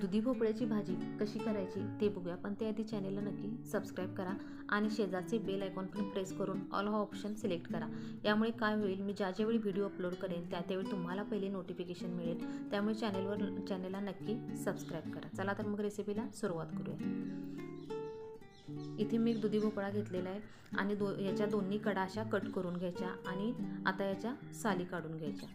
दुधी भोपळ्याची भाजी कशी करायची ते बघूया. पण त्याआधी चॅनेलला नक्की सबस्क्राईब करा आणि शेजारचे बेल आयकॉन पण प्रेस करून ऑल हा ऑप्शन सिलेक्ट करा. यामुळे काय होईल मी ज्या ज्यावेळी व्हिडिओ अपलोड करेन त्या त्यावेळी तुम्हाला पहिले नोटिफिकेशन मिळेल. त्यामुळे चॅनेलवर चॅनेलला नक्की सबस्क्राईब करा. चला तर मग रेसिपीला सुरुवात करूया. इथे मी एक दुधी भोपळा घेतलेला आहे आणि दो याच्या दोन्ही कडा अशा कट करून घ्यायच्या आणि आता याच्या साली काढून घ्यायच्या.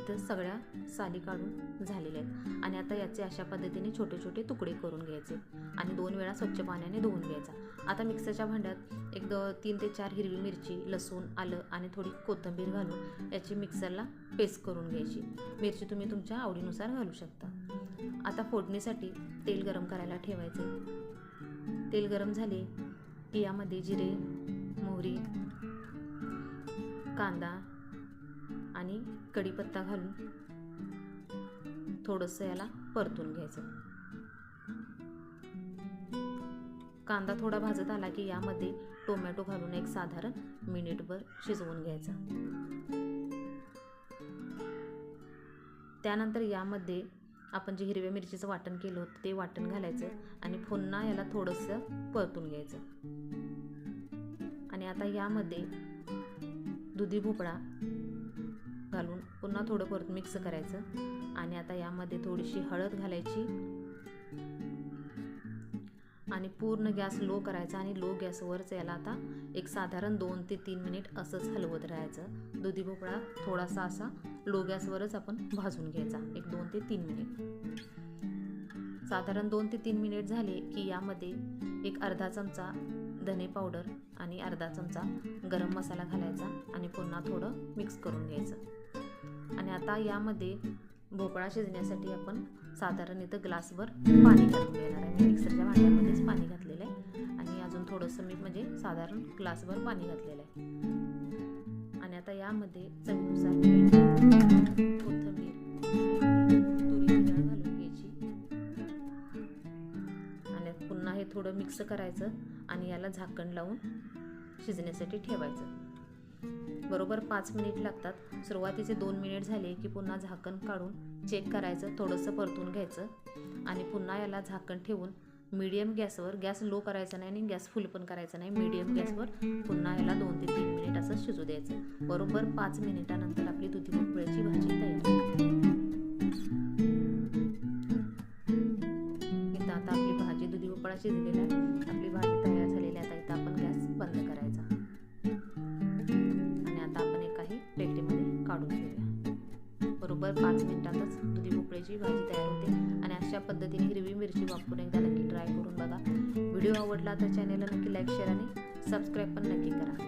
इथं सगळ्या साली काढून झालेल्या आहेत. आणि आता याचे अशा पद्धतीने छोटे छोटे तुकडे करून घ्यायचे. आणि दोन वेळा स्वच्छ पाण्याने धुवून घ्यायचा. आता मिक्सरच्या भांड्यात एक द तीन ते चार हिरवी मिरची लसूण आलं आणि थोडी कोथिंबीर घालून याची मिक्सरला पेस्ट करून घ्यायची. मिरची तुम्ही तुमच्या आवडीनुसार घालू शकता. आता फोडणीसाठी तेल गरम करायला ठेवायचे. तेल गरम झाले की यामध्ये जिरे मोहरी कांदा आणि कढीपत्ता घालून थोडंसं याला परतून घ्यायचं. कांदा थोडा भाजत आला की यामध्ये टोमॅटो घालून एक साधारण मिनिटभर शिजवून घ्यायचा. त्यानंतर यामध्ये आपण जे हिरव्या मिरचीचं वाटण केलं होतं ते वाटण घालायचं आणि पुन्हा याला थोडंसं परतून घ्यायचं. आणि आता यामध्ये दुधी भोपळा घालून पुन्हा थोडं परत मिक्स करायचं. आणि आता यामध्ये थोडीशी हळद घालायची. आणि पूर्ण गॅस लो करायचा आणि लो गॅसवरच याला आता एक साधारण दोन ते तीन मिनिट असंच हलवत राहायचं. दुधी भोपळा थोडासा असा लो गॅसवरच आपण भाजून घ्यायचा एक दोन ते तीन मिनिट. साधारण दोन ते तीन मिनिट झाले की यामध्ये एक अर्धा चमचा धने पावडर आणि अर्धा चमचा गरम मसाला घालायचा आणि पुन्हा थोडं मिक्स करून घ्यायचं. आणि आता यामध्ये भोपळा शिजण्यासाठी आपण साधारण इथं ग्लासभर पाणी घालून घेणार आहे. मी मिक्सरच्या भांड्यामध्येच पाणी घातलेलं आहे. आणि अजून थोडंसं मी म्हणजे साधारण ग्लासभर पाणी घातलेलं आहे. आणि आता यामध्ये चवीनुसार मीठ कोथिंबीर तुरीची डाळ घालून घ्यायची. आणि पुन्हा हे थोडं मिक्स करायचं आणि याला झाकण लावून शिजण्यासाठी ठेवायचं. बरोबर पाच मिनिट लागतात. सुरुवातीचे दोन मिनिट झाले की पुन्हा झाकण काढून चेक करायचं थोडंसं परतून घ्यायचं आणि पुन्हा याला झाकण ठेवून मीडियम गॅसवर गॅस लो करायचा नाही आणि गॅस फुल पण करायचा नाही मीडियम गॅसवर पुन्हा याला दोन ते तीन मिनिट असं शिजू द्यायचं. बरोबर पाच मिनिटानंतर आपली दुधी भोपळ्याची भाजी तयार इथं आता आपली भाजी दुधी भोपळा शिजलेला आहे. आपली भाजी घेऊया पाच मिनिटातच दुधी भोपळ्याची भाजी तयार होते. आणि अशा पद्धतीने हिरवी मिरची वापरून एकदा नक्की ट्राय करून बघा. व्हिडिओ आवडला तर चॅनेलला नक्की लाईक शेअर आणि सबस्क्राईब पण नक्की करा.